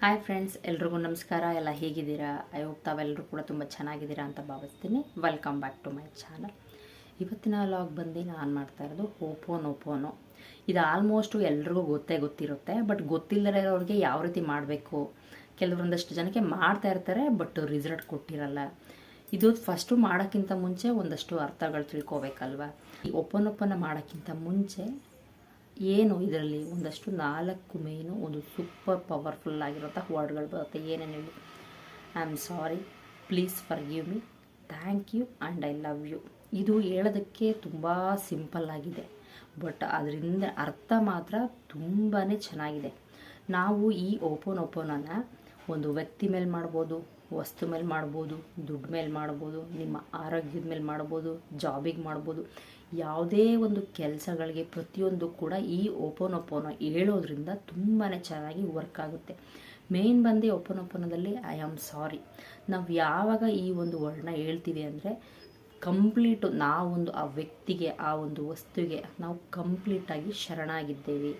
Hi friends ಎಲ್ರಿಗೂ ನಮಸ್ಕಾರ. ಎಲ್ಲ ಹೇಗಿದ್ದೀರಾ? ಐ ಹೋಪ್ ತಾವೆಲ್ಲರೂ ಕೂಡ ತುಂಬ ಚೆನ್ನಾಗಿದ್ದೀರಾ ಅಂತ ಭಾವಿಸ್ತೀನಿ. Welcome back to my channel ಇವತ್ತಿನ ಲಾಗ್ ಬಂದು ನಾನು ಮಾಡ್ತಾ ಇರೋದು ಓಪೋನ್ ಓಪೋನು ಇದು ಆಲ್ಮೋಸ್ಟು ಎಲ್ರಿಗೂ ಗೊತ್ತೇ ಗೊತ್ತಿರುತ್ತೆ ಬಟ್ ಗೊತ್ತಿಲ್ಲದೇ ಇರೋರಿಗೆ ಯಾವ ರೀತಿ ಮಾಡಬೇಕು? ಕೆಲವೊಂದಷ್ಟು ಜನಕ್ಕೆ ಮಾಡ್ತಾ ಇರ್ತಾರೆ ಬಟ್ ರಿಸಲ್ಟ್ ಕೊಟ್ಟಿರಲ್ಲ. ಇದು ಫಸ್ಟು ಮಾಡೋಕ್ಕಿಂತ ಮುಂಚೆ ಒಂದಷ್ಟು ಅರ್ಥಗಳು ತಿಳ್ಕೊಬೇಕಲ್ವ? ಈ ಓಪನ್ ಮಾಡೋಕ್ಕಿಂತ ಮುಂಚೆ ಏನು ಇದರಲ್ಲಿ? ಒಂದಷ್ಟು ನಾಲ್ಕು ಮೇನು, ಒಂದು ಸೂಪರ್ ಪವರ್ಫುಲ್ ಆಗಿರೋಂಥ ವರ್ಡ್ಗಳು ಬರುತ್ತೆ. ಏನೇನು I am sorry. Please forgive me. Thank you and I love you. ಇದು ಹೇಳೋದಕ್ಕೆ ತುಂಬ ಸಿಂಪಲ್ ಆಗಿದೆ. ಬಟ್ ಅದರಿಂದ ಅರ್ಥ ಮಾತ್ರ ತುಂಬಾ ಚೆನ್ನಾಗಿದೆ. ನಾವು ಈ ಓಪನ್ ಓಪನನ್ನು ಒಂದು ವ್ಯಕ್ತಿ ಮೇಲೆ ಮಾಡ್ಬೋದು, ವಸ್ತು ಮೇಲೆ ಮಾಡ್ಬೋದು, ದುಡ್ಡು ಮೇಲೆ ಮಾಡ್ಬೋದು, ನಿಮ್ಮ ಆರೋಗ್ಯದ ಮೇಲೆ ಮಾಡ್ಬೋದು, ಜಾಬಿಗೆ ಮಾಡ್ಬೋದು. ಯಾವುದೇ ಒಂದು ಕೆಲಸಗಳಿಗೆ ಪ್ರತಿಯೊಂದು ಕೂಡ ಈ ಓಪನ್ ಓಪನ್ ಹೇಳೋದ್ರಿಂದ ತುಂಬಾ ಚೆನ್ನಾಗಿ ವರ್ಕ್ ಆಗುತ್ತೆ. ಮೇನ್ ಬಂದು ಓಪನ್ ಓಪನದಲ್ಲಿ ಐ ಆಮ್ ಸಾರಿ ನಾವು ಯಾವಾಗ ಈ ಒಂದು ವರ್ಡ್ನ ಹೇಳ್ತೀವಿ ಅಂದರೆ ಕಂಪ್ಲೀಟು ನಾವೊಂದು ಆ ವ್ಯಕ್ತಿಗೆ, ಆ ಒಂದು ವಸ್ತುವಿಗೆ ನಾವು ಕಂಪ್ಲೀಟಾಗಿ ಶರಣಾಗಿದ್ದೇವೆ.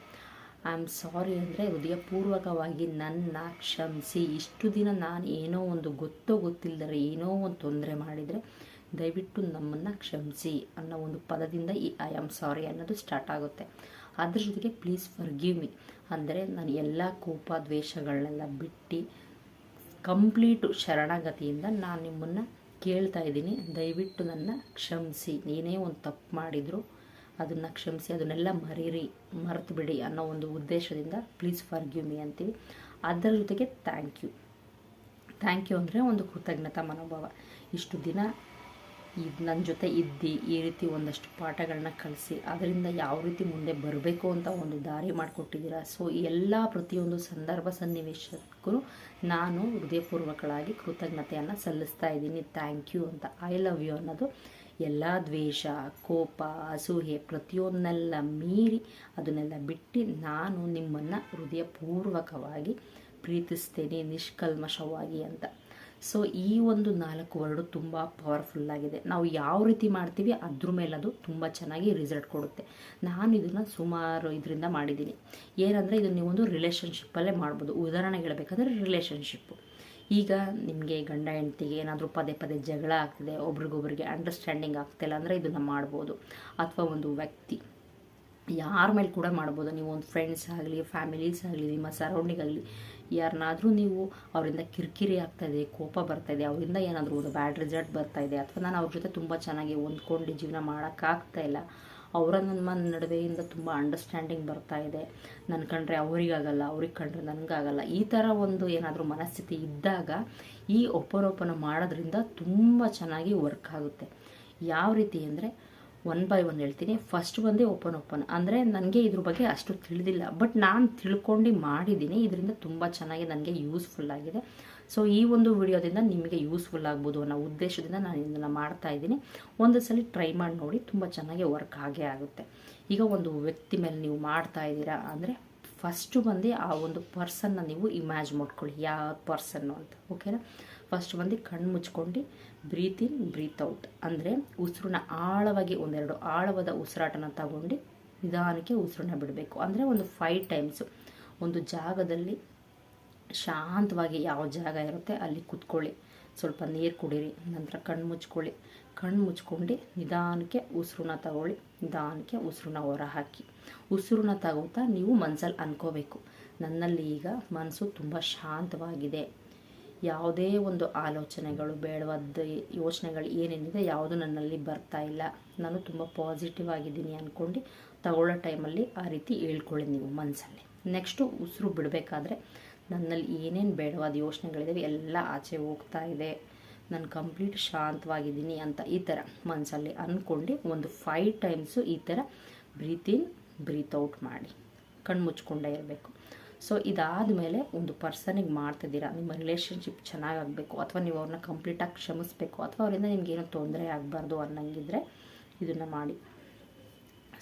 ಐ ಆಮ್ ಸಾರಿ ಅಂದರೆ ಹೃದಯಪೂರ್ವಕವಾಗಿ ನನ್ನ ಕ್ಷಮಿಸಿ. ಇಷ್ಟು ದಿನ ನಾನು ಏನೋ ಒಂದು ಗೊತ್ತೋ ಗೊತ್ತಿಲ್ಲದರೆ ಏನೋ ಒಂದು ತೊಂದರೆ ಮಾಡಿದರೆ ದಯವಿಟ್ಟು ನಮ್ಮನ್ನು ಕ್ಷಮಿಸಿ ಅನ್ನೋ ಒಂದು ಪದದಿಂದ ಈ ಐ ಆಮ್ ಸಾರಿ ಅನ್ನೋದು ಸ್ಟಾರ್ಟ್ ಆಗುತ್ತೆ. ಅದ್ರ ಜೊತೆಗೆ ಪ್ಲೀಸ್ ಫರ್ ಗಿವ್ ಮಿ ಅಂದರೆ ನಾನು ಎಲ್ಲ ಕೋಪ, ದ್ವೇಷಗಳನ್ನೆಲ್ಲ ಬಿಟ್ಟು ಕಂಪ್ಲೀಟು ಶರಣಾಗತಿಯಿಂದ ನಾನು ನಿಮ್ಮನ್ನು ಕೇಳ್ತಾ ಇದ್ದೀನಿ. ದಯವಿಟ್ಟು ನನ್ನ ಕ್ಷಮಿಸಿ. ಏನೇ ಒಂದು ತಪ್ಪು ಮಾಡಿದರೂ, ಅದನ್ನು ಕ್ಷಮಿಸಿ, ಅದನ್ನೆಲ್ಲ ಮರೀರಿ, ಮರೆತು ಬಿಡಿ ಅನ್ನೋ ಒಂದು ಉದ್ದೇಶದಿಂದ ಪ್ಲೀಸ್ ಫಾರ್ ಗಿವ್ ಮಿ ಅಂತೀವಿ. ಅದರ ಜೊತೆಗೆ ಥ್ಯಾಂಕ್ ಯು ಥ್ಯಾಂಕ್ ಯು ಅಂದರೆ ಒಂದು ಕೃತಜ್ಞತಾ ಮನೋಭಾವ. ಇಷ್ಟು ದಿನ ಇದು ನನ್ನ ಜೊತೆ ಇದ್ದು, ಈ ರೀತಿ ಒಂದಷ್ಟು ಪಾಠಗಳನ್ನ ಕಲಿಸಿ ಅದರಿಂದ ಯಾವ ರೀತಿ ಮುಂದೆ ಬರಬೇಕು ಅಂತ ಒಂದು ದಾರಿ ಮಾಡಿಕೊಟ್ಟಿದ್ದೀರಾ? ಸೊ ಎಲ್ಲ ಪ್ರತಿಯೊಂದು ಸಂದರ್ಭ ಸನ್ನಿವೇಶಕ್ಕೂ ನಾನು ಹೃದಯಪೂರ್ವಕಳಾಗಿ ಕೃತಜ್ಞತೆಯನ್ನು ಸಲ್ಲಿಸ್ತಾ ಇದ್ದೀನಿ. ಥ್ಯಾಂಕ್ ಯು ಅಂತ. ಐ ಲವ್ ಯು ಅನ್ನೋದು ಎಲ್ಲ ದ್ವೇಷ, ಕೋಪ ಅಸೂಹೆ ಪ್ರತಿಯೊಂದನ್ನೆಲ್ಲ ಮೀರಿ ಅದನ್ನೆಲ್ಲ ಬಿಟ್ಟು ನಾನು ನಿಮ್ಮನ್ನು ಹೃದಯಪೂರ್ವಕವಾಗಿ ಪ್ರೀತಿಸ್ತೇನೆ, ನಿಷ್ಕಲ್ಮಶವಾಗಿ ಅಂತ. ಸೊ ಈ ಒಂದು ನಾಲ್ಕು ವರ್ಡು ತುಂಬ ಪವರ್ಫುಲ್ ಆಗಿದೆ. ನಾವು ಯಾವ ರೀತಿ ಮಾಡ್ತೀವಿ ಅದ್ರ ಮೇಲೆ ಅದು ತುಂಬ ಚೆನ್ನಾಗಿ ರಿಸಲ್ಟ್ ಕೊಡುತ್ತೆ. ನಾನು ಇದನ್ನು ಸುಮಾರು ಇದರಿಂದ ಮಾಡಿದ್ದೀನಿ. ಏನಂದರೆ ಇದು ನೀವೊಂದು ರಿಲೇಷನ್ಶಿಪ್ಪಲ್ಲೇ ಮಾಡ್ಬೋದು. ಉದಾಹರಣೆ ಹೇಳಬೇಕಂದ್ರೆ ರಿಲೇಷನ್ಶಿಪ್ಪು ಈಗ ನಿಮಗೆ ಗಂಡ, ಹೆಂಡ್ತಿಗೆ ಏನಾದರೂ ಪದೇ ಪದೇ ಜಗಳ ಆಗ್ತಿದೆ, ಒಬ್ರಿಗೊಬ್ರಿಗೆ ಅಂಡರ್ಸ್ಟ್ಯಾಂಡಿಂಗ್ ಆಗ್ತಿಲ್ಲ ಅಂದರೆ ಇದನ್ನು ಮಾಡ್ಬೋದು. ಅಥವಾ ಒಂದು ವ್ಯಕ್ತಿ ಯಾರ ಮೇಲೆ ಕೂಡ ಮಾಡ್ಬೋದು. ನೀವು ಒಂದು ಫ್ರೆಂಡ್ಸ್ ಆಗಲಿ ಫ್ಯಾಮಿಲೀಸ್ ಆಗಲಿ, ನಿಮ್ಮ ಸರೌಂಡಿಂಗ್ ಆಗಲಿ ಯಾರನ್ನಾದರೂ ನೀವು ಅವರಿಂದ ಕಿರಿಕಿರಿ ಆಗ್ತಾಯಿದೆ ಕೋಪ ಬರ್ತಾಯಿದೆ ಅವರಿಂದ ಏನಾದರೂ ಒಂದು ಬ್ಯಾಡ್ ರಿಸಲ್ಟ್ ಬರ್ತಾಯಿದೆ ಅಥವಾ ನಾನು ಅವ್ರ ಜೊತೆ ತುಂಬ ಚೆನ್ನಾಗಿ ಹೊಂದ್ಕೊಂಡು ಜೀವನ ಮಾಡೋಕ್ಕಾಗ್ತಾ ಇಲ್ಲ, ಅವರ ನನ್ನ ನಡುವೆಯಿಂದ ತುಂಬ ಅಂಡರ್ಸ್ಟ್ಯಾಂಡಿಂಗ್ ಬರ್ತಾ ಇದೆ. ನನ್ನ ಕಂಡ್ರೆ ಅವರಿಗಾಗಲ್ಲ, ಅವ್ರಿಗೆ ಕಂಡ್ರೆ ನನಗಾಗಲ್ಲ. ಈ ಥರ ಒಂದು ಏನಾದರೂ ಮನಸ್ಥಿತಿ ಇದ್ದಾಗ ಈ ಒಪ್ಪರೋಪನ ಮಾಡೋದ್ರಿಂದ ತುಂಬ ಚೆನ್ನಾಗಿ ವರ್ಕ್ ಆಗುತ್ತೆ. ಯಾವ ರೀತಿ ಅಂದರೆ ಒನ್ ಬೈ ಒನ್ ಹೇಳ್ತೀನಿ. ಫಸ್ಟ್ ಬಂದೇ ಓಪನ್ ಓಪನ್ ಅಂದರೆ ನನಗೆ ಇದ್ರ ಬಗ್ಗೆ ಅಷ್ಟು ತಿಳಿದಿಲ್ಲ. ಬಟ್ ನಾನು ತಿಳ್ಕೊಂಡು ಮಾಡಿದ್ದೀನಿ. ಇದರಿಂದ ತುಂಬ ಚೆನ್ನಾಗಿ ನನಗೆ ಯೂಸ್ಫುಲ್ ಆಗಿದೆ. ಸೊ ಈ ಒಂದು ವಿಡಿಯೋದಿಂದ ನಿಮಗೆ ಯೂಸ್ಫುಲ್ ಆಗ್ಬೋದು ಅನ್ನೋ ಉದ್ದೇಶದಿಂದ ನಾನು ಇದನ್ನು ಮಾಡ್ತಾ ಇದ್ದೀನಿ. ಒಂದು ಸಲ ಟ್ರೈ ಮಾಡಿ ನೋಡಿ. ತುಂಬ ಚೆನ್ನಾಗಿ ವರ್ಕ್ ಆಗೇ ಆಗುತ್ತೆ. ಈಗ ಒಂದು ವ್ಯಕ್ತಿ ಮೇಲೆ ನೀವು ಮಾಡ್ತಾ ಇದ್ದೀರಾ ಅಂದರೆ ಫಸ್ಟು ಬಂದು ಆ ಒಂದು ಪರ್ಸನ್ನ ನೀವು ಇಮ್ಯಾಜ್ ಮಾಡ್ಕೊಳ್ಳಿ. ಯಾವ ಪರ್ಸನ್ನು ಅಂತ. ಓಕೆನಾ ಫಸ್ಟ್ ಬಂದು ಕಣ್ಣು ಮುಚ್ಕೊಂಡು ಬ್ರೀತ್ ಇನ್ ಬ್ರೀತ್ ಔಟ್ ಅಂದರೆ ಉಸಿರನ್ನ ಆಳವಾಗಿ ಒಂದೆರಡು ಆಳವಾದ ಉಸಿರಾಟನ ತಗೊಂಡು ನಿಧಾನಕ್ಕೆ ಉಸಿರನ್ನ ಬಿಡಬೇಕು. ಅಂದರೆ ಒಂದು ಫೈವ್ ಟೈಮ್ಸು ಒಂದು ಜಾಗದಲ್ಲಿ ಶಾಂತವಾಗಿ ಯಾವ ಜಾಗ ಇರುತ್ತೆ ಅಲ್ಲಿ ಕೂತ್ಕೊಳ್ಳಿ. ಸ್ವಲ್ಪ ನೀರು ಕುಡೀರಿ, ನಂತರ ಕಣ್ಣು ಮುಚ್ಕೊಳ್ಳಿ. ಕಣ್ಣು ಮುಚ್ಕೊಂಡು ನಿಧಾನಕ್ಕೆ ಉಸಿರನ್ನ ತಗೊಳ್ಳಿ. ನಿಧಾನಕ್ಕೆ ಉಸಿರನ್ನ ಹೊರ ಹಾಕಿ ಉಸಿರನ್ನ ತಗೋತಾ ನೀವು ಮನಸ್ಸಲ್ಲಿ ಅನ್ಕೋಬೇಕು. ನನ್ನಲ್ಲಿ ಈಗ ಮನಸ್ಸು ತುಂಬ ಶಾಂತವಾಗಿದೆ. ಯಾವುದೇ ಒಂದು ಆಲೋಚನೆಗಳು, ಬೇಡವಾದ ಯೋಚನೆಗಳು ಏನೇನಿದೆ ಯಾವುದು ನನ್ನಲ್ಲಿ ಬರ್ತಾ ಇಲ್ಲ. ನಾನು ತುಂಬ ಪಾಸಿಟಿವ್ ಆಗಿದ್ದೀನಿ ಅಂದ್ಕೊಂಡು ತಗೊಳ್ಳೋ ಟೈಮಲ್ಲಿ ಆ ರೀತಿ ಹೇಳ್ಕೊಳ್ಳಿ ನೀವು ಮನಸ್ಸಲ್ಲಿ ನೆಕ್ಸ್ಟು ಉಸಿರು ಬಿಡಬೇಕಾದ್ರೆ ನನ್ನಲ್ಲಿ ಏನೇನು ಬೇಡವಾದ ಯೋಚನೆಗಳಿದ್ದಾವೆ ಎಲ್ಲ ಆಚೆ ಹೋಗ್ತಾ ಇದೆ. ನಾನು ಕಂಪ್ಲೀಟ್ ಶಾಂತವಾಗಿದ್ದೀನಿ ಅಂತ ಈ ಥರ ಮನಸ್ಸಲ್ಲಿ ಅಂದ್ಕೊಂಡು ಒಂದು ಫೈವ್ ಟೈಮ್ಸು ಈ ಥರ ಬ್ರೀತ್ ಇನ್ ಬ್ರೀತ್ ಔಟ್ ಮಾಡಿ. ಕಣ್ಣು ಮುಚ್ಕೊಂಡೇ ಇರಬೇಕು. ಸೊ ಇದಾದ ಮೇಲೆ ಒಂದು ಪರ್ಸನಿಗೆ ಮಾಡ್ತಿದ್ದೀರಾ ನಿಮ್ಮ ರಿಲೇಷನ್ಶಿಪ್ ಚೆನ್ನಾಗಾಗಬೇಕು, ಅಥವಾ ನೀವು ಅವ್ರನ್ನ ಕಂಪ್ಲೀಟಾಗಿ ಕ್ಷಮಿಸ್ಬೇಕು, ಅಥವಾ ಅವರಿಂದ ನಿಮಗೇನೋ ತೊಂದರೆ ಆಗಬಾರ್ದು ಅನ್ನಂಗಿದ್ರೆ ಇದನ್ನು ಮಾಡಿ.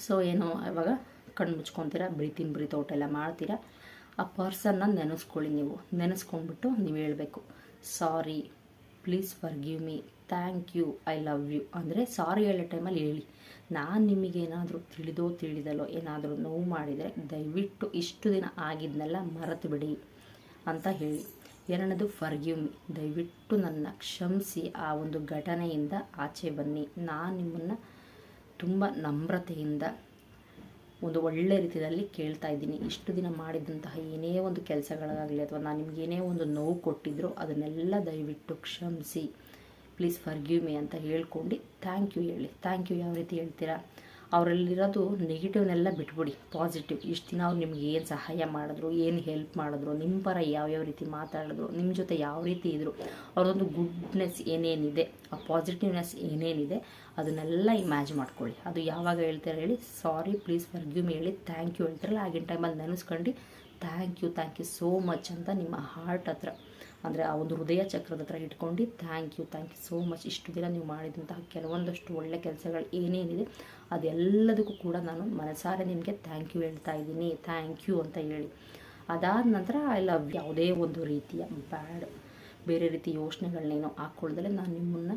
ಸೊ ಏನು ಇವಾಗ ಕಣ್ಣು ಮುಚ್ಕೊತೀರಾ ಬ್ರೀತಿನ್ ಬ್ರೀತ್ ಔಟ್ ಎಲ್ಲ ಮಾಡ್ತೀರಾ, ಆ ಪರ್ಸನ್ನ ನೆನೆಸ್ಕೊಳ್ಳಿ ನೀವು. ನೆನೆಸ್ಕೊಂಡ್ಬಿಟ್ಟು ನೀವು ಹೇಳಬೇಕು sorry please forgive me thank you I love you ಅಂದರೆ ಸಾರಿ ಹೇಳೋ ಟೈಮಲ್ಲಿ ಹೇಳಿ. ನಾನು ನಿಮಗೇನಾದರೂ ತಿಳಿದೋ ತಿಳಿದಲ್ಲೋ ಏನಾದರೂ ನೋವು ಮಾಡಿದರೆ ದಯವಿಟ್ಟು ಇಷ್ಟು ದಿನ ಆಗಿದ್ನೆಲ್ಲ ಮರೆತು ಬಿಡಿ ಅಂತ ಹೇಳಿ. ಎರಡನೇದು ಫರ್ಗಿವ್ ಮಿ ದಯವಿಟ್ಟು ನನ್ನ ಕ್ಷಮಿಸಿ ಆ ಒಂದು ಘಟನೆಯಿಂದ ಆಚೆ ಬನ್ನಿ. ನಾನು ನಿಮ್ಮನ್ನು ತುಂಬ ನಮ್ರತೆಯಿಂದ ಒಂದು ಒಳ್ಳೆ ರೀತಿಯಲ್ಲಿ ಕೇಳ್ತಾ ಇದ್ದೀನಿ. ಇಷ್ಟು ದಿನ ಮಾಡಿದಂತಹ ಏನೇ ಒಂದು ಕೆಲಸಗಳಾಗಲಿ ಅಥವಾ ನಾನು ನಿಮ್ಗೆ ಏನೇ ಒಂದು ನೋವು ಕೊಟ್ಟಿದ್ರು ಅದನ್ನೆಲ್ಲ ದಯವಿಟ್ಟು ಕ್ಷಮಿಸಿ. ಪ್ಲೀಸ್ ಫರ್ಗ್ಯೂ ಮಿ ಅಂತ ಹೇಳ್ಕೊಂಡು ಥ್ಯಾಂಕ್ ಯು ಹೇಳಿ. ಥ್ಯಾಂಕ್ ಯು ಯಾವ ರೀತಿ ಹೇಳ್ತೀರಾ? ಅವರಲ್ಲಿರೋದು ನೆಗೆಟಿವ್ನೆಲ್ಲ ಬಿಟ್ಬಿಡಿ ಪಾಸಿಟಿವ್ ಇಷ್ಟು ದಿನ ಅವ್ರು ನಿಮ್ಗೆ ಏನು ಸಹಾಯ ಮಾಡಿದ್ರು, ಏನು ಹೆಲ್ಪ್ ಮಾಡಿದ್ರು ನಿಮ್ಮ ಪರ ಯಾವ್ಯಾವ ರೀತಿ ಮಾತಾಡಿದ್ರು ನಿಮ್ಮ ಜೊತೆ ಯಾವ ರೀತಿ ಇದ್ದರು ಅವ್ರದ್ದೊಂದು ಗುಡ್ನೆಸ್ ಏನೇನಿದೆ, ಆ ಪಾಸಿಟಿವ್ನೆಸ್ ಏನೇನಿದೆ, ಅದನ್ನೆಲ್ಲ ಇಮ್ಯಾಜ್ ಮಾಡ್ಕೊಳ್ಳಿ. ಅದು ಯಾವಾಗ ಹೇಳ್ತಾರೆ ಹೇಳಿ ಸಾರಿ ಪ್ಲೀಸ್ ಫರ್ಗ್ಯೂಮ್ ಹೇಳಿ ಥ್ಯಾಂಕ್ ಯು ಹೇಳ್ತಾರಲ್ಲ, ಆಗಿನ ಟೈಮಲ್ಲಿ ನೆನೆಸ್ಕೊಂಡು thank you thank you so much ಅಂತ ನಿಮ್ಮ ಹಾರ್ಟ್ ಹತ್ರ. ಅಂದರೆ ಆ ಒಂದು ಹೃದಯ ಚಕ್ರದ ಹತ್ರ ಇಟ್ಕೊಂಡು thank you thank you so much ಇಷ್ಟು ದಿನ ನೀವು ಮಾಡಿದಂತಹ ಕೆಲವೊಂದಷ್ಟು ಒಳ್ಳೆ ಕೆಲಸಗಳು ಏನೇನಿದೆ, ಅದೆಲ್ಲದಕ್ಕೂ ಕೂಡ ನಾನು ಮನಸಾರೆ ನಿಮಗೆ ಥ್ಯಾಂಕ್ ಯು ಹೇಳ್ತಾ ಇದ್ದೀನಿ. ಥ್ಯಾಂಕ್ ಯು ಅಂತ ಹೇಳಿ. ಅದಾದ ನಂತರ ಐ ಲವ್ ಯಾವುದೇ ಒಂದು ರೀತಿಯ ಬ್ಯಾಡ್ ಬೇರೆ ರೀತಿ ಯೋಚನೆಗಳನ್ನೇನೋ ಹಾಕ್ಕೊಳ್ದಲೆ ನಾನು ನಿಮ್ಮನ್ನು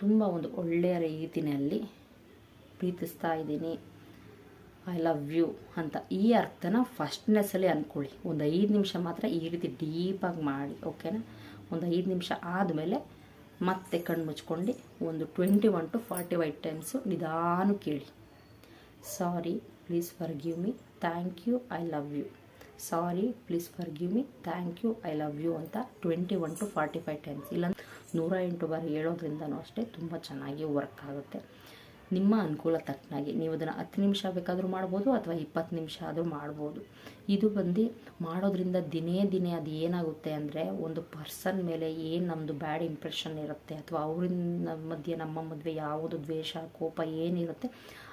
ತುಂಬ ಒಂದು ಒಳ್ಳೆಯ ರೀತಿಯಲ್ಲಿ ಪ್ರೀತಿಸ್ತಾ ಇದ್ದೀನಿ. ಐ ಲವ್ ಯು ಅಂತ ಈ ಅರ್ಥನ ಫಸ್ಟ್ನೆಸ್ಸಲ್ಲಿ ಅಂದ್ಕೊಳ್ಳಿ ಒಂದು ಐದು ನಿಮಿಷ ಮಾತ್ರ ಈ ರೀತಿ ಡೀಪಾಗಿ ಮಾಡಿ ಓಕೆನಾ ಒಂದು ಐದು ನಿಮಿಷ ಆದಮೇಲೆ ಮತ್ತೆ ಕಣ್ಣು ಮುಚ್ಕೊಂಡು ಒಂದು twenty one two forty five times ನಿಧಾನ ಕೇಳಿ. Sorry please forgive me thank you I love you sorry please forgive me thank you I love you ಅಂತ twenty one two forty five times ಇಲ್ಲ ನೂರ ಎಂಟು ಬಾರಿ ಹೇಳೋದ್ರಿಂದನೂ ಅಷ್ಟೇ ತುಂಬ ಚೆನ್ನಾಗಿ ವರ್ಕ್ ಆಗುತ್ತೆ. ನಿಮ್ಮ ಅನುಕೂಲ ತಕ್ಕನಾಗಿ ನೀವು ಅದನ್ನು ಹತ್ತು ನಿಮಿಷ ಬೇಕಾದರೂ ಮಾಡ್ಬೋದು ಅಥವಾ ಇಪ್ಪತ್ತು ನಿಮಿಷ ಆದರೂ ಮಾಡ್ಬೋದು. ಇದು ಬಂದು ಮಾಡೋದ್ರಿಂದ ದಿನೇ ದಿನೇ ಅದು ಏನಾಗುತ್ತೆ ಅಂದರೆ ಒಂದು ಪರ್ಸನ್ ಮೇಲೆ ಏನು ನಮ್ಮದು ಬ್ಯಾಡ್ ಇಂಪ್ರೆಷನ್ ಇರುತ್ತೆ ಅಥವಾ ಅವರಿಂದ ಮಧ್ಯೆ ನಮ್ಮ ಮದುವೆ ಯಾವುದು ದ್ವೇಷ, ಕೋಪ ಏನಿರುತ್ತೆ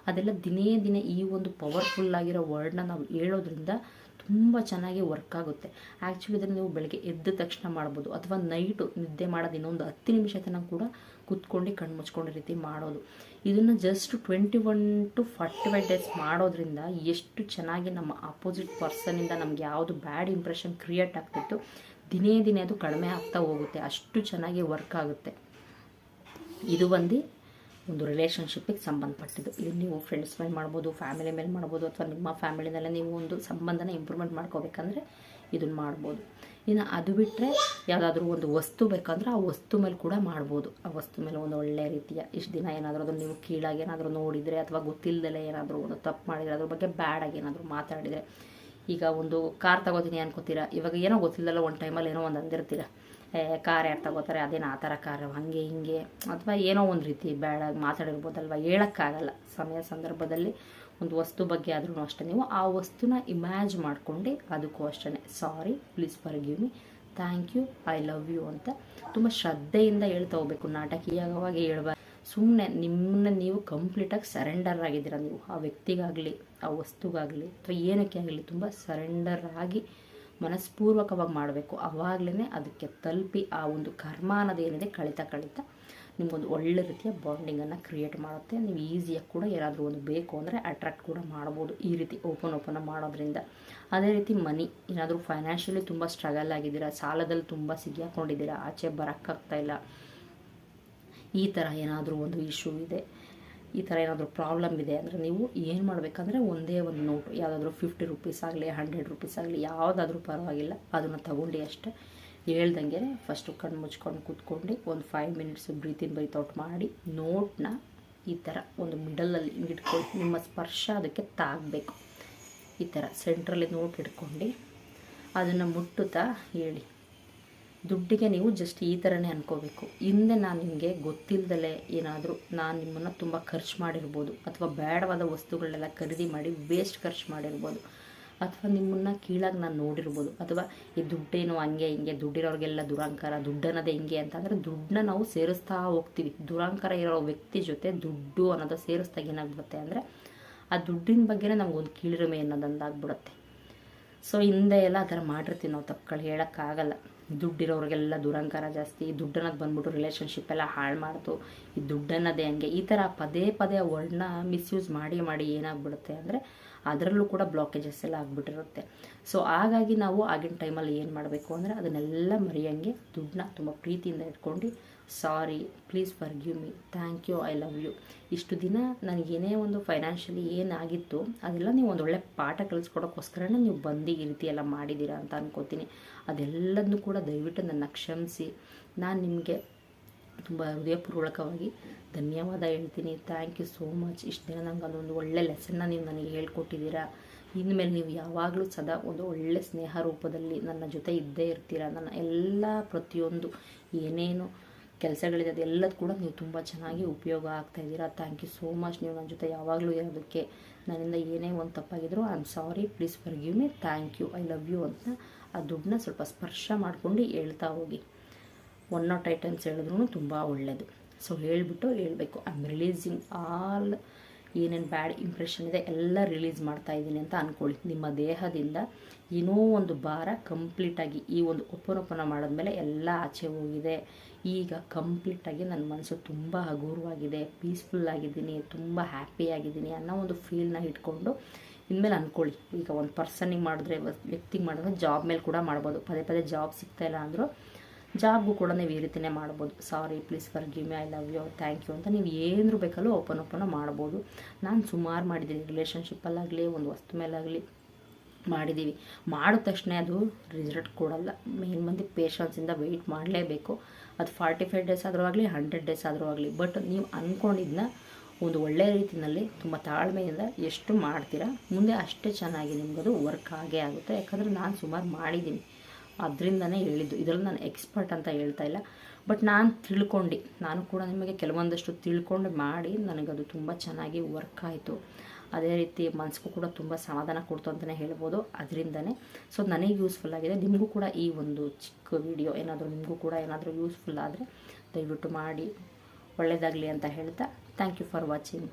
ಅದೆಲ್ಲ ದಿನೇ ದಿನೇ ಈ ಒಂದು ಪವರ್ಫುಲ್ಲಾಗಿರೋ ವರ್ಡ್ನ ನಾವು ಹೇಳೋದ್ರಿಂದ ತುಂಬ ಚೆನ್ನಾಗಿ ವರ್ಕ್ ಆಗುತ್ತೆ. ಆ್ಯಕ್ಚುಲಿ ಇದನ್ನು ನೀವು ಬೆಳಗ್ಗೆ ಎದ್ದ ತಕ್ಷಣ ಮಾಡ್ಬೋದು. ಅಥವಾ ನೈಟು ನಿದ್ದೆ ಮಾಡೋದು ಇನ್ನೊಂದು ಹತ್ತು ನಿಮಿಷ ತನಕ ಕೂಡ ಕೂತ್ಕೊಂಡು ಕಣ್ಣು ಮುಚ್ಕೊಂಡು ರೀತಿ ಮಾಡೋದು. ಇದನ್ನು just twenty one two forty five days ಮಾಡೋದ್ರಿಂದ ಎಷ್ಟು ಚೆನ್ನಾಗಿ ನಮ್ಮ ಅಪೋಸಿಟ್ ಪರ್ಸನಿಂದ ನಮಗೆ ಯಾವುದು ಬ್ಯಾಡ್ ಇಂಪ್ರೆಷನ್ ಕ್ರಿಯೇಟ್ ಆಗ್ತಿತ್ತು ದಿನೇ ದಿನೇ ಅದು ಕಡಿಮೆ ಆಗ್ತಾ ಹೋಗುತ್ತೆ. ಅಷ್ಟು ಚೆನ್ನಾಗಿ ವರ್ಕ್ ಆಗುತ್ತೆ. ಇದು ಬಂದು ಒಂದು ರಿಲೇಷನ್ಶಿಪ್ಪಿಗೆ ಸಂಬಂಧಪಟ್ಟಿದ್ದು. ಇದು ನೀವು ಫ್ರೆಂಡ್ಸ್ ಮೇಲೆ ಮಾಡ್ಬೋದು ಫ್ಯಾಮಿಲಿ ಮೇಲೆ ಮಾಡ್ಬೋದು, ಅಥವಾ ನಿಮ್ಮ ಫ್ಯಾಮಿಲಿನಲ್ಲೇ ನೀವು ಒಂದು ಸಂಬಂಧನ ಇಂಪ್ರೂವ್ಮೆಂಟ್ ಮಾಡ್ಕೋಬೇಕಂದ್ರೆ ಇದನ್ನು ಮಾಡ್ಬೋದು. ಇನ್ನು ಅದು ಬಿಟ್ಟರೆ ಯಾವುದಾದ್ರೂ ಒಂದು ವಸ್ತು ಬೇಕಂದ್ರೆ ಆ ವಸ್ತು ಮೇಲೆ ಕೂಡ ಮಾಡ್ಬೋದು. ಆ ವಸ್ತು ಮೇಲೆ ಒಂದು ಒಳ್ಳೆಯ ರೀತಿಯ ಇಷ್ಟು ದಿನ ಏನಾದರೂ ಅದನ್ನು ನೀವು ಕೀಳಾಗಿ ಏನಾದರೂ ನೋಡಿದರೆ ಅಥವಾ ಗೊತ್ತಿಲ್ಲದಲ್ಲೇ ಏನಾದರೂ ಒಂದು ತಪ್ಪು ಮಾಡಿದರೆ ಅದ್ರ ಬಗ್ಗೆ ಬ್ಯಾಡಾಗಿ ಏನಾದರೂ ಮಾತಾಡಿದರೆ ಈಗ ಒಂದು ಕಾರ್ ತಗೋತೀನಿ ಅನ್ಕೋತೀರಾ? ಇವಾಗ ಏನೋ ಗೊತ್ತಿಲ್ಲದಲ್ಲ ಒಂದು ಟೈಮಲ್ಲಿ ಏನೋ ಒಂದು ಅಂದಿರ್ತೀರ? ಕಾರ್ ಯಾರು ತಗೋತಾರೆ? ಅದೇನು ಆ ಥರ ಕಾರು ಹಾಗೆ ಹಿಂಗೆ. ಅಥವಾ ಏನೋ ಒಂದು ರೀತಿ ಬೇಡ, ಮಾತಾಡಿರ್ಬೋದಲ್ವ? ಹೇಳೋಕ್ಕಾಗಲ್ಲ. ಸಮಯ ಸಂದರ್ಭದಲ್ಲಿ ಒಂದು ವಸ್ತು ಬಗ್ಗೆ ಆದ್ರೂ ಅಷ್ಟೇ. ನೀವು ಆ ವಸ್ತುನ ಇಮ್ಯಾಜ್ ಮಾಡ್ಕೊಂಡು ಅದಕ್ಕೂ ಅಷ್ಟೇ sorry please forgive me thank you I love you ಅಂತ ತುಂಬ ಶ್ರದ್ಧೆಯಿಂದ ಹೇಳ್ತಾ ಹೋಗ್ಬೇಕು. ನಾಟಕೀಯವಾಗಿ ಹೇಳ್ಬಾರ್ದು. ಸುಮ್ಮನೆ ನಿಮ್ಮನ್ನ ನೀವು ಕಂಪ್ಲೀಟಾಗಿ ಸರೆಂಡರ್ ಆಗಿದ್ದೀರ ನೀವು? ಆ ವ್ಯಕ್ತಿಗಾಗಲಿ, ಆ ವಸ್ತುಗಾಗಲಿ, ಅಥವಾ ಏನಕ್ಕೆ ಆಗಲಿ, ತುಂಬ ಸರೆಂಡರ್ ಆಗಿ ಮನಸ್ಪೂರ್ವಕವಾಗಿ ಮಾಡಬೇಕು. ಅವಾಗಲೇ ಅದಕ್ಕೆ ತಲುಪಿ ಆ ಒಂದು ಕರ್ಮ ಅನ್ನೋದೇನಿದೆ ಕಳಿತಾ ಕಳಿತಾ ನಿಮಗೊಂದು ಒಳ್ಳೆ ರೀತಿಯ ಬಾಂಡಿಂಗನ್ನು ಕ್ರಿಯೇಟ್ ಮಾಡುತ್ತೆ. ನೀವು ಈಸಿಯಾಗಿ ಕೂಡ ಏನಾದರೂ ಒಂದು ಬೇಕು ಅಂದರೆ ಅಟ್ರಾಕ್ಟ್ ಕೂಡ ಮಾಡ್ಬೋದು ಈ ರೀತಿ ಓಪನ್ ಓಪನ್ ಮಾಡೋದ್ರಿಂದ. ಅದೇ ರೀತಿ ಮನಿ ಏನಾದರೂ ಫೈನಾನ್ಷಿಯಲಿ ತುಂಬ ಸ್ಟ್ರಗಲ್ ಆಗಿದ್ದೀರಾ, ಸಾಲದಲ್ಲಿ ತುಂಬ ಸಿಗಿಹಾಕೊಂಡಿದ್ದೀರಾ, ಆಚೆ ಬರೋಕ್ಕಾಗ್ತಾ ಇಲ್ಲ, ಈ ಥರ ಏನಾದರೂ ಒಂದು ಇಶ್ಯೂ ಇದೆ. ಈ ಥರ ಏನಾದರೂ ಪ್ರಾಬ್ಲಮ್ ಇದೆ ಅಂದರೆ ನೀವು ಏನು ಮಾಡಬೇಕಂದ್ರೆ ಒಂದೇ ಒಂದು ನೋಟು ಯಾವುದಾದ್ರೂ ಫಿಫ್ಟಿ ರುಪೀಸ್ ಆಗಲಿ ಹಂಡ್ರೆಡ್ ರುಪೀಸ್ ಆಗಲಿ, ಯಾವುದಾದ್ರೂ ಪರವಾಗಿಲ್ಲ, ಅದನ್ನು ತಗೊಂಡು ಅಷ್ಟೇ. ಹೇಳ್ದಂಗೆ ಫಸ್ಟು ಕಣ್ಣು ಮುಚ್ಕೊಂಡು ಕೂತ್ಕೊಂಡು ಒಂದು five minutes breathe in breathe out ಮಾಡಿ ನೋಟ್ನ ಈ ಥರ ಒಂದು ಮಿಡಲಲ್ಲಿ ಇಟ್ಕೊಂಡು ನಿಮ್ಮ ಸ್ಪರ್ಶ ಅದಕ್ಕೆ ತಾಗಬೇಕು. ಈ ಥರ ಸೆಂಟ್ರಲ್ಲಿ ನೋಟ್ ಇಟ್ಕೊಂಡು ಅದನ್ನು ಮುಟ್ಟುತ್ತಾ ಹೇಳಿ. ದುಡ್ಡಿಗೆ ನೀವು ಜಸ್ಟ್ ಈ ಥರನೇ ಅನ್ಕೋಬೇಕು. ಹಿಂದೆ ನಾನು ನಿಮಗೆ ಗೊತ್ತಿಲ್ಲದಲೇ ಏನಾದರೂ ನಾನು ನಿಮ್ಮನ್ನು ತುಂಬ ಖರ್ಚು ಮಾಡಿರ್ಬೋದು, ಅಥವಾ ಬೇಡವಾದ ವಸ್ತುಗಳನ್ನೆಲ್ಲ ಖರೀದಿ ಮಾಡಿ ವೇಸ್ಟ್ ಖರ್ಚು ಮಾಡಿರ್ಬೋದು, ಅಥವಾ ನಿಮ್ಮನ್ನು ಕೀಳಾಗಿ ನಾನು ನೋಡಿರ್ಬೋದು, ಅಥವಾ ಈ ದುಡ್ಡೇನು ಹಂಗೆ ಹಿಂಗೆ ದುಡ್ಡಿರೋರಿಗೆಲ್ಲ ದುರಂಕಾರ, ದುಡ್ಡನ್ನೋದೇ ಹಿಂಗೆ ಅಂತಂದರೆ ದುಡ್ಡನ್ನ ನಾವು ಸೇರಿಸ್ತಾ ಹೋಗ್ತೀವಿ. ದುರಾಂಕಾರ ಇರೋ ವ್ಯಕ್ತಿ ಜೊತೆ ದುಡ್ಡು ಅನ್ನೋದು ಸೇರಿಸ್ದಾಗ ಏನಾಗ್ಬಿಡುತ್ತೆ ಅಂದರೆ ಆ ದುಡ್ಡಿನ ಬಗ್ಗೆನೇ ನಮಗೊಂದು ಕೀಳಿರಿಮೆ ಅನ್ನೋದೊಂದಾಗ್ಬಿಡುತ್ತೆ. ಸೊ ಹಿಂದೆ ಎಲ್ಲ ಆ ಥರ ಮಾಡಿರ್ತೀವಿ ನಾವು ತಪ್ಪುಗಳು ಹೇಳೋಕ್ಕಾಗಲ್ಲ. ದುಡ್ಡಿರೋರಿಗೆಲ್ಲ ದುರಂಕಾರ ಜಾಸ್ತಿ ದುಡ್ಡನ್ನೋದು ಬಂದ್ಬಿಟ್ಟು ರಿಲೇಷನ್ಶಿಪ್ ಎಲ್ಲ ಹಾಳು ಮಾಡ್ತು ಈ ದುಡ್ಡನ್ನೋದೇ ಹಂಗೆ, ಈ ಥರ ಪದೇ ಪದೇ ವರ್ಡ್ನ ಮಿಸ್ಯೂಸ್ ಮಾಡಿ ಮಾಡಿ ಏನಾಗ್ಬಿಡುತ್ತೆ ಅಂದರೆ ಅದರಲ್ಲೂ ಕೂಡ ಬ್ಲಾಕೇಜಸ್ ಎಲ್ಲ ಆಗಿಬಿಟ್ಟಿರುತ್ತೆ. ಸೊ ಹಾಗಾಗಿ ನಾವು ಆಗಿನ ಟೈಮಲ್ಲಿ ಏನು ಮಾಡಬೇಕು ಅಂದರೆ ಅದನ್ನೆಲ್ಲ ಮರೆಯಂಗೆ ದುಡ್ಡನ್ನ ತುಂಬ ಪ್ರೀತಿಯಿಂದ ಇಟ್ಕೊಂಡು sorry, please forgive me. Thank you, I love you. ಇಷ್ಟು ದಿನ ನನಗೇನೇ ಒಂದು ಫೈನಾನ್ಷಿಯಲಿ ಏನಾಗಿತ್ತು, ಅದೆಲ್ಲ ನೀವು ಒಂದು ಒಳ್ಳೆ ಪಾಠ ಕಲಿಸ್ಕೊಡೋಕ್ಕೋಸ್ಕರನೇ ನೀವು ಬಂದು ಈ ರೀತಿ ಎಲ್ಲ ಮಾಡಿದ್ದೀರಾ ಅಂತ ಅನ್ಕೋತೀನಿ. ಅದೆಲ್ಲದನ್ನು ಕೂಡ ದಯವಿಟ್ಟು ನನ್ನ ಕ್ಷಮಿಸಿ. ನಾನು ನಿಮಗೆ ತುಂಬ ಹೃದಯಪೂರ್ವಕವಾಗಿ ಧನ್ಯವಾದ ಹೇಳ್ತೀನಿ. Thank you so much. ಇಷ್ಟು ದಿನ ನನಗೆ ಅದೊಂದು ಒಳ್ಳೆ ಲೆಸನ್ನ ನೀವು ನನಗೆ ಹೇಳ್ಕೊಟ್ಟಿದ್ದೀರಾ. ಇನ್ಮೇಲೆ ನೀವು ಯಾವಾಗಲೂ ಸದಾ ಒಂದು ಒಳ್ಳೆ ಸ್ನೇಹ ರೂಪದಲ್ಲಿ ನನ್ನ ಜೊತೆ ಇದ್ದೇ ಇರ್ತೀರ. ನನ್ನ ಎಲ್ಲ ಪ್ರತಿಯೊಂದು ಏನೇನು ಕೆಲಸಗಳಿದೆ ಅದೆಲ್ಲದ ಕೂಡ ನೀವು ತುಂಬ ಚೆನ್ನಾಗಿ ಉಪಯೋಗ ಆಗ್ತಾ ಇದ್ದೀರಾ. ಥ್ಯಾಂಕ್ ಯು ಸೋ ಮಚ್ ನೀವು ನನ್ನ ಜೊತೆ ಯಾವಾಗಲೂ ಇರೋದಕ್ಕೆ ನನ್ನಿಂದ ಏನೇ ಒಂದು ತಪ್ಪಾಗಿದ್ರು I am sorry please forgive me thank you I love you ಅಂತ ಆ ದುಡ್ಡನ್ನ ಸ್ವಲ್ಪ ಸ್ಪರ್ಶ ಮಾಡ್ಕೊಂಡು ಹೇಳ್ತಾ ಹೋಗಿ. ಒನ್ ನಾಟ್ ಐಟಮ್ಸ್ ಹೇಳಿದ್ರು ತುಂಬ ಒಳ್ಳೆಯದು ಸೊ ಹೇಳಿಬಿಟ್ಟು ಹೇಳಬೇಕು. ಐ ಆಮ್ ರಿಲೀಸಿಂಗ್ ಆಲ್ ಏನೇನು ಬ್ಯಾಡ್ ಇಂಪ್ರೆಷನ್ ಇದೆ ಎಲ್ಲ ರಿಲೀಸ್ ಮಾಡ್ತಾ ಇದ್ದೀನಿ ಅಂತ ಅಂದ್ಕೊಳ್ಳಿ ನಿಮ್ಮ ದೇಹದಿಂದ ಏನೋ ಒಂದು ಭಾರ ಕಂಪ್ಲೀಟಾಗಿ ಈ ಒಂದು ಒಪ್ಪನೊಪ್ಪನ ಮಾಡಿದ್ಮೇಲೆ ಎಲ್ಲ ಆಚೆ ಹೋಗಿದೆ. ಈಗ ಕಂಪ್ಲೀಟಾಗಿ ನನ್ನ ಮನಸ್ಸು ತುಂಬ ಹಗುರವಾಗಿದೆ ಪೀಸ್ಫುಲ್ ಆಗಿದ್ದೀನಿ, ತುಂಬ ಹ್ಯಾಪಿಯಾಗಿದ್ದೀನಿ ಅನ್ನೋ ಒಂದು ಫೀಲ್ನ ಇಟ್ಕೊಂಡು ಇನ್ಮೇಲೆ ಅಂದ್ಕೊಳ್ಳಿ ಈಗ ಒಂದು ಪರ್ಸನಿಗೆ ಮಾಡಿದ್ರೆ, ವ್ಯಕ್ತಿಗೆ ಮಾಡಿದ್ರೆ ಜಾಬ್ ಮೇಲೆ ಕೂಡ ಮಾಡ್ಬೋದು. ಪದೇ ಪದೇ ಜಾಬ್ ಸಿಗ್ತಾಯಿಲ್ಲ ಅಂದರೂ ಜಾಬ್ಗೂ ಕೂಡ ನೀವು ಈ ರೀತಿಯೇ ಮಾಡ್ಬೋದು. Sorry please forgive me I love you thank you ಅಂತ ನೀವು ಏನರೂ ಬೇಕಲ್ಲೂ ಓಪನ್ ಓಪನ್ ಮಾಡ್ಬೋದು. ನಾನು ಸುಮಾರು ಮಾಡಿದ್ದೀನಿ. ರಿಲೇಷನ್ಶಿಪ್ಪಲ್ಲಾಗಲಿ ಒಂದು ವಸ್ತು ಮೇಲಾಗಲಿ ಮಾಡಿದ್ದೀವಿ ಮಾಡಿದ ತಕ್ಷಣ ಅದು ರಿಸಲ್ಟ್ ಕೊಡಲ್ಲ. ಮೇನ್ ಮಂದಿ ಪೇಷನ್ಸಿಂದ ವೆಯ್ಟ್ ಮಾಡಲೇಬೇಕು. ಅದು ಫಾರ್ಟಿ ಫೈವ್ ಡೇಸ್ ಆದರೂ ಆಗಲಿ ಹಂಡ್ರೆಡ್ ಡೇಸ್ ಆದರೂ ಆಗಲಿ ಬಟ್ ನೀವು ಅಂದ್ಕೊಂಡಿದ್ದನ್ನ ಒಂದು ಒಳ್ಳೆಯ ರೀತಿಯಲ್ಲಿ ತುಂಬ ತಾಳ್ಮೆಯಿಂದ ಎಷ್ಟು ಮಾಡ್ತೀರಾ? ಮುಂದೆ ಅಷ್ಟೇ ಚೆನ್ನಾಗಿ ನಿಮಗದು ವರ್ಕ್ ಆಗೇ ಆಗುತ್ತೆ. ಯಾಕಂದರೆ ನಾನು ಸುಮಾರು ಮಾಡಿದ್ದೀನಿ ಅದರಿಂದನೇ ಹೇಳಿದ್ದು. ಇದರಲ್ಲಿ ನಾನು ಎಕ್ಸ್ಪರ್ಟ್ ಅಂತ ಹೇಳ್ತಾ ಇಲ್ಲ. ಬಟ್ ನಾನು ತಿಳ್ಕೊಂಡು. ನಾನು ಕೂಡ ನಿಮಗೆ ಕೆಲವೊಂದಷ್ಟು ತಿಳ್ಕೊಂಡು ಮಾಡಿ ನನಗದು ತುಂಬ ಚೆನ್ನಾಗಿ ವರ್ಕ್ ಆಯಿತು. ಅದೇ ರೀತಿ ಮನಸ್ಸಿಗೂ ಕೂಡ ತುಂಬ ಸಮಾಧಾನ ಕೊಡ್ತು ಅಂತಲೇ ಹೇಳ್ಬೋದು. ಅದರಿಂದನೇ ಸೊ ನನಗೆ ಯೂಸ್ಫುಲ್ ಆಗಿದೆ. ನಿಮಗೂ ಕೂಡ ಈ ಒಂದು ಚಿಕ್ಕ ವಿಡಿಯೋ ಏನಾದರೂ ನಿಮಗೂ ಕೂಡ ಏನಾದರೂ ಯೂಸ್ಫುಲ್ ಆದರೆ ದಯವಿಟ್ಟು ಮಾಡಿ ಒಳ್ಳೆಯದಾಗಲಿ ಅಂತ ಹೇಳ್ತಾ ಥ್ಯಾಂಕ್ ಯು ಫಾರ್ ವಾಚಿಂಗ್